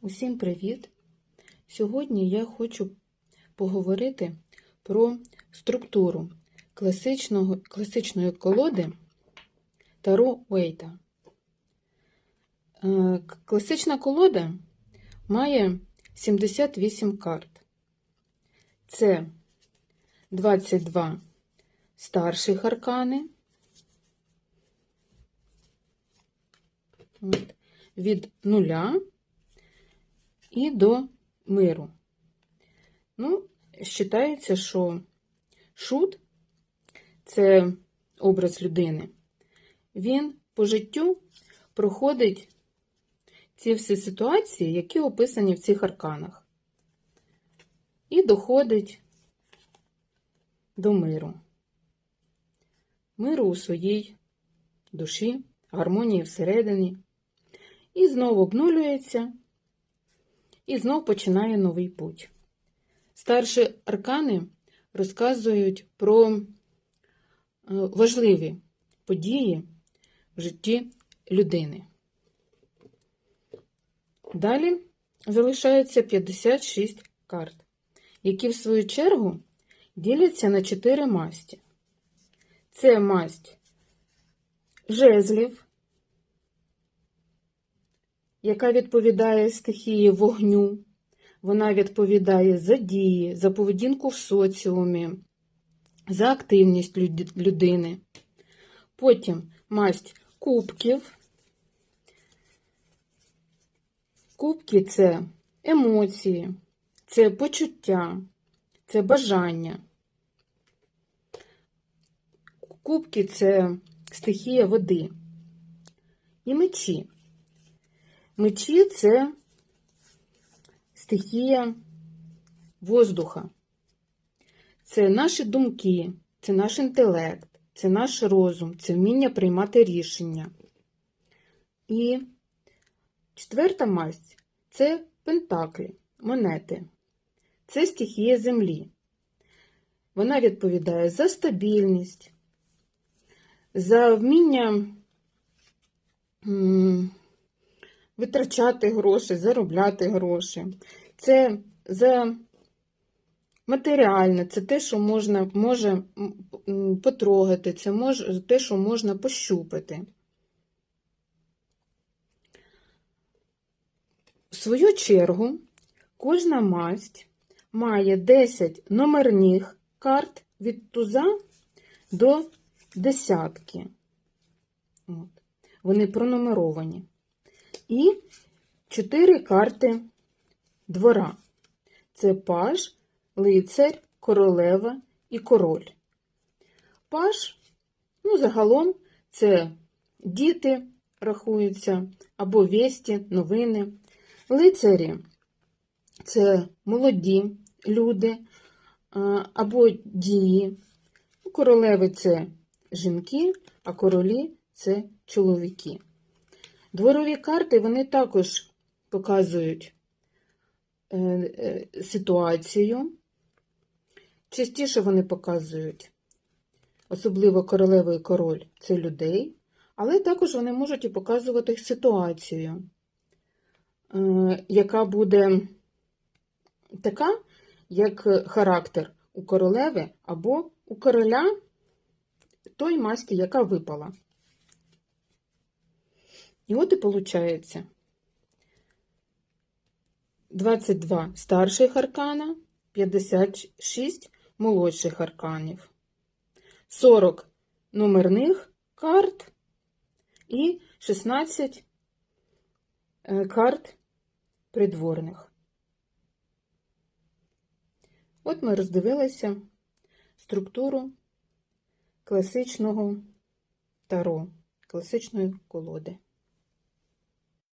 Усім привіт! Сьогодні я хочу поговорити про структуру класичного, класичної колоди Таро Уейта. Е, Класична колода має 78 карт. Це 22 старших аркани. Від нуля і до миру. Ну, вважається, що шут це образ людини. Він по життю проходить ці всі ситуації, які описані в цих арканах, і доходить до миру. Миру у своїй душі, гармонії всередині. І знову обнулюється, і знов починає новий путь. Старші аркани розказують про е, важливі події в житті людини. Далі залишається 56 карт, які, в свою чергу, діляться на 4 масті. Це масть жезлів, яка відповідає стихії вогню. Вона відповідає за дії, за поведінку в соціумі, за активність люд- людини. Потім масть кубків. Кубки це емоції, це почуття, це бажання. Кубки це стихія води. І мечі. Мечі це стихія воздуха. Це наші думки, це наш інтелект, це наш розум, це вміння приймати рішення. І четверта масть це пентаклі, монети. Це стихія землі. Вона відповідає за стабільність, за вміння витрачати гроші, заробляти гроші. Це за матеріальне, це те, що можна може потрогати, це мож, те, що можна пощупати. В свою чергу, кожна масть має 10 номерних карт від туза до десятки. От. Вони пронумеровані. І чотири карти двора. Це паж, лицар, королева і король. Паж, ну, загалом, це діти рахуються, або вісті, новини. Лицарі це молоді люди, або дії. Королеви це жінки, а королі це чоловіки. Дворові карти вони також показують е, е, ситуацію. Частіше вони показують, особливо королева і король це людей, але також вони можуть і показувати ситуацію, е, яка буде така, як характер у королеви або у короля той масті, яка випала. І от і виходить 22 старших аркана, 56 молодших арканів, 40 номерних карт і 16 е, карт придворних. От ми роздивилися структуру класичного таро, класичної колоди.